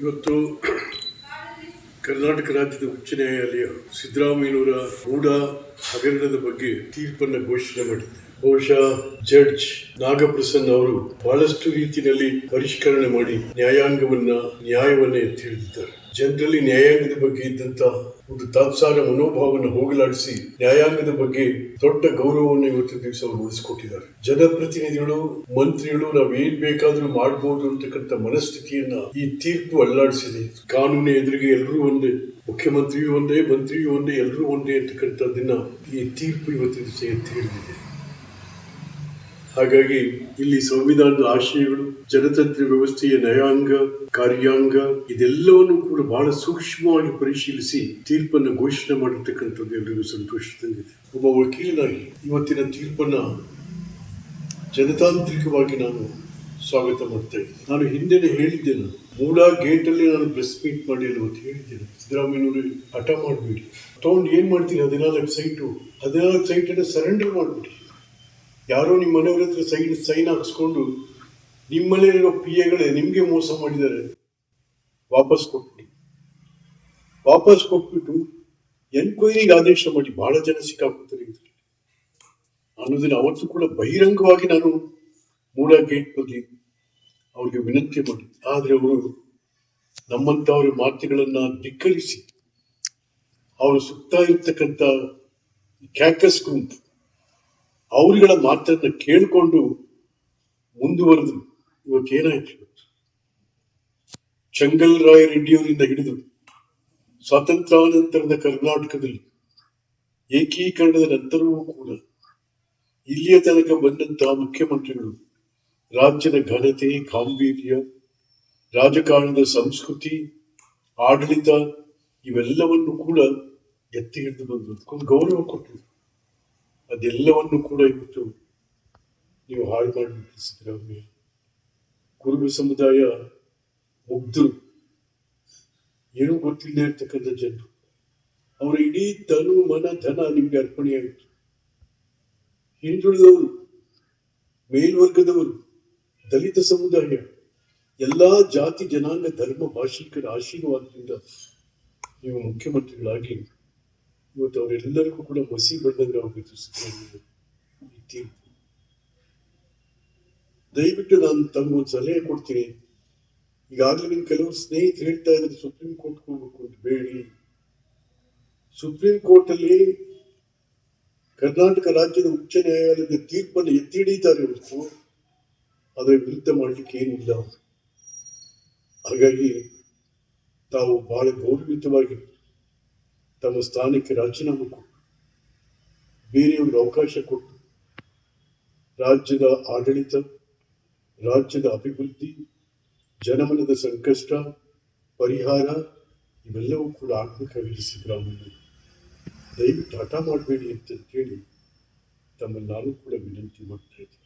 ಇವತ್ತು ಕರ್ನಾಟಕ ರಾಜ್ಯದ ಉಚ್ಚ ನ್ಯಾಯಾಲಯ ಸಿದ್ದರಾಮಯ್ಯನವರ ಮೂಢ ಹಗರಣದ ಬಗ್ಗೆ ತೀರ್ಪನ್ನು ಘೋಷಣೆ ಮಾಡಿದೆ. ಬಹುಶಃ ಜಡ್ಜ್ ನಾಗಪ್ರಸನ್ನ ಅವರು ಬಹಳಷ್ಟು ರೀತಿಯಲ್ಲಿ ಪರಿಷ್ಕರಣೆ ಮಾಡಿ ನ್ಯಾಯಾಂಗವನ್ನ, ನ್ಯಾಯವನ್ನ ಎತ್ತಿ ಹಿಡಿದಿದ್ದಾರೆ ಜನರಲ್ಲಿ ನ್ಯಾಯಾಂಗದ ಬಗ್ಗೆ ಇದ್ದಂತ ಒಂದು ತಾತ್ಸಾರ ಮನೋಭಾವವನ್ನು ಹೋಗಲಾಡಿಸಿ ನ್ಯಾಯಾಂಗದ ಬಗ್ಗೆ ದೊಡ್ಡ ಗೌರವವನ್ನು ಇವತ್ತು ದಿವಸ ಅವರು ಉಳಿಸಿಕೊಟ್ಟಿದ್ದಾರೆ. ಜನಪ್ರತಿನಿಧಿಗಳು, ಮಂತ್ರಿಗಳು, ನಾವು ಏನ್ ಬೇಕಾದ್ರೂ ಮಾಡಬಹುದು ಅಂತಕ್ಕಂಥ ಮನಸ್ಥಿತಿಯನ್ನ ಈ ತೀರ್ಪು ಅಲ್ಲಾಡಿಸಿದೆ. ಕಾನೂನು ಎದುರಿಗೆ ಎಲ್ಲರೂ ಒಂದೇ, ಮುಖ್ಯಮಂತ್ರಿಯೂ ಒಂದೇ, ಮಂತ್ರಿಯೂ ಒಂದೇ ಎಲ್ಲರೂ ಒಂದೇ ಅಂತಕ್ಕಂಥದ್ದನ್ನ ಈ ತೀರ್ಪು ಇವತ್ತು ದಿವಸ ಎತ್ತಿ ಹಿಡಿದಿದೆ. ಹಾಗಾಗಿ ಇಲ್ಲಿ ಸಂವಿಧಾನದ ಆಶಯಗಳು, ಜನತಂತ್ರ ವ್ಯವಸ್ಥೆಯ ನಯಾಂಗ ಕಾರ್ಯಾಂಗ, ಇದೆಲ್ಲವನ್ನು ಕೂಡ ಬಹಳ ಸೂಕ್ಷ್ಮವಾಗಿ ಪರಿಶೀಲಿಸಿ ತೀರ್ಪನ್ನು ಘೋಷಣೆ ಮಾಡಿರ್ತಕ್ಕಂಥದ್ದು ಎಲ್ಲರಿಗೂ ಸಂತೋಷ ತಂದಿದೆ. ಒಬ್ಬ ವಕೀಲನಾಗಿ ಇವತ್ತಿನ ತೀರ್ಪನ್ನ ಜನತಾಂತ್ರಿಕವಾಗಿ ನಾನು ಸ್ವಾಗತ ಮಾಡ್ತಾ ಇದ್ದೀನಿ. ನಾನು ಹಿಂದೆನೆ ಹೇಳಿದ್ದೇನೆ, ಮೂಲ ಗೇಟಲ್ಲಿ ನಾನು ಪ್ರೆಸ್ ಮೀಟ್ ಮಾಡಿ ಅವತ್ತು ಹೇಳಿದ್ದೇನೆ. ಸಿದ್ದರಾಮಯ್ಯನವರು ಹಠ ಮಾಡಬೇಡಿ. ತಗೊಂಡು ಏನು ಮಾಡ್ತೀನಿ? ಹದಿನಾಲ್ಕು ಸೈಟು. ಹದಿನಾಲ್ಕು ಸೈಟನ್ನು ಸರೆಂಡರ್ ಮಾಡಿಬಿಡಿ. ಯಾರೋ ನಿಮ್ಮ ಮನೆಯವ್ರ ಹತ್ರ ಸೈನ್ ಸೈನ್ ಹಾಕ್ಸ್ಕೊಂಡು ನಿಮ್ಮಲ್ಲಿರೋ ಪಿ ಎಗಳೇ ನಿಮಗೆ ಮೋಸ ಮಾಡಿದ್ದಾರೆ. ವಾಪಸ್ ಕೊಟ್ಬಿಡಿ. ವಾಪಸ್ ಕೊಟ್ಬಿಟ್ಟು ಎನ್ಕ್ವೈರಿಗೆ ಆದೇಶ ಮಾಡಿ ಬಹಳ ಜನ ಸಿಕ್ಕಾಕ್ಬಿಡ್ತಾರೆ ಇದರಲ್ಲಿ ಅನ್ನೋದನ್ನ ಅವತ್ತು ಕೂಡ ಬಹಿರಂಗವಾಗಿ ನಾನು ಮೂಡ ಗೇಟ್ ಬಗ್ಗೆ ಅವ್ರಿಗೆ ವಿನಂತಿ ಮಾಡಿ ಆದರೆ ಅವರು ನಮ್ಮಂಥವ್ರ ಮಾತುಗಳನ್ನ ಧಿಕ್ಕರಿಸಿ, ಅವರು ಸುತ್ತಾ ಇರ್ತಕ್ಕಂಥ ಕ್ಯಾಕಸ್ ಗುಂಪು ಅವರುಗಳ ಮಾತನ್ನ ಕೇಳಿಕೊಂಡು ಮುಂದುವರೆದು ಇವತ್ತೇನಾಯ್ತು ಇವತ್ತು ಚಂಗಲ್ ರಾಯ್ ರೆಡ್ಡಿಯವರಿಂದ ಹಿಡಿದು ಸ್ವಾತಂತ್ರ್ಯಾನಂತರದ ಕರ್ನಾಟಕದಲ್ಲಿ ಏಕೀಕರಣದ ನಂತರವೂ ಕೂಡ ಇಲ್ಲಿಯ ತನಕ ಬಂದಂತಹ ಮುಖ್ಯಮಂತ್ರಿಗಳು ರಾಜ್ಯದ ಘನತೆ, ಗಾಂಭೀರ್ಯ, ರಾಜಕಾರಣದ ಸಂಸ್ಕೃತಿ, ಆಡಳಿತ ಇವೆಲ್ಲವನ್ನು ಕೂಡ ಎತ್ತಿ ಹಿಡಿದು ಬಂದು ಗೌರವ ಕೊಟ್ಟಿದ್ರು ಅದೆಲ್ಲವನ್ನು ಕೂಡ ಇವತ್ತು ನೀವು ಹಾಳು ಸಿದ್ದರಾಮಯ್ಯ ಕುರುಬ ಸಮುದಾಯ ಮುಗ್ಧರು ಏನೂ ಗೊತ್ತಿಲ್ಲದೆ ಇರ್ತಕ್ಕಂಥ ಜನರು. ಅವರ ಇಡೀ ತನು, ಮನ, ಧನ ನಿಮ್ಗೆ ಅರ್ಪಣೆಯಾಯಿತು. ಹಿಂದುಳಿದವರು, ಮೇಲ್ವರ್ಗದವರು, ದಲಿತ ಸಮುದಾಯ, ಎಲ್ಲ ಜಾತಿ, ಜನಾಂಗ, ಧರ್ಮ, ಭಾಷಿಕರ ಆಶೀರ್ವಾದದಿಂದ ನೀವು ಮುಖ್ಯಮಂತ್ರಿಗಳಾಗಿ ಇವತ್ತು ಅವರೆಲ್ಲರಿಗೂ ಕೂಡ ಮಸಿ ಬಂದಂಗೆ ಆಗಿತ್ತು ಈ ತೀರ್ಪು ದಯವಿಟ್ಟು ನಾನು ತಮ್ಮ ಸಲಹೆ ಕೊಡ್ತೀನಿ. ಈಗಾಗಲೇ ನಿಮ್ಮ ಕೆಲವರು ಸ್ನೇಹಿತರು ಹೇಳ್ತಾ ಇದ್ದಾರೆ ಸುಪ್ರೀಂ ಕೋರ್ಟ್ ಹೋಗ್ಬೇಕು ಅಂತ ಬೇಡಿ. ಸುಪ್ರೀಂ ಕೋರ್ಟ್ ಅಲ್ಲಿ ಕರ್ನಾಟಕ ರಾಜ್ಯದ ಉಚ್ಚ ನ್ಯಾಯಾಲಯದ ತೀರ್ಪನ್ನು ಎತ್ತಿ ಹಿಡಿತಾರೆ ಹೊರತು ಅದರ ವಿರುದ್ಧ ಮಾಡಲಿಕ್ಕೆ ಏನಿಲ್ಲ ಹಾಗಾಗಿ ತಾವು ಬಹಳ ಗೌರವಿತವಾಗಿ ತಮ್ಮ ಸ್ಥಾನಕ್ಕೆ ರಾಜೀನಾಮೆ ಕೊಟ್ಟು, ಬೇರೆಯವ್ರಿಗೆ ಅವಕಾಶ ಕೊಟ್ಟು, ರಾಜ್ಯದ ಆಡಳಿತ, ರಾಜ್ಯದ ಅಭಿವೃದ್ಧಿ, ಜನಮನದ ಸಂಕಷ್ಟ, ಪರಿಹಾರ ಇವೆಲ್ಲವೂ ಕೂಡ ಆಗ್ಬೇಕಾಗಿದೆ ಸಿದ್ದರಾಮಯ್ಯ ದಯವಿಟ್ಟು ಹಠ ಮಾಡಬೇಡಿ ಅಂತ ಕೇಳಿ ತಮ್ಮನ್ನು ನಾನು ಕೂಡ ವಿನಂತಿ ಮಾಡ್ತಾ ಇದ್ದೀನಿ.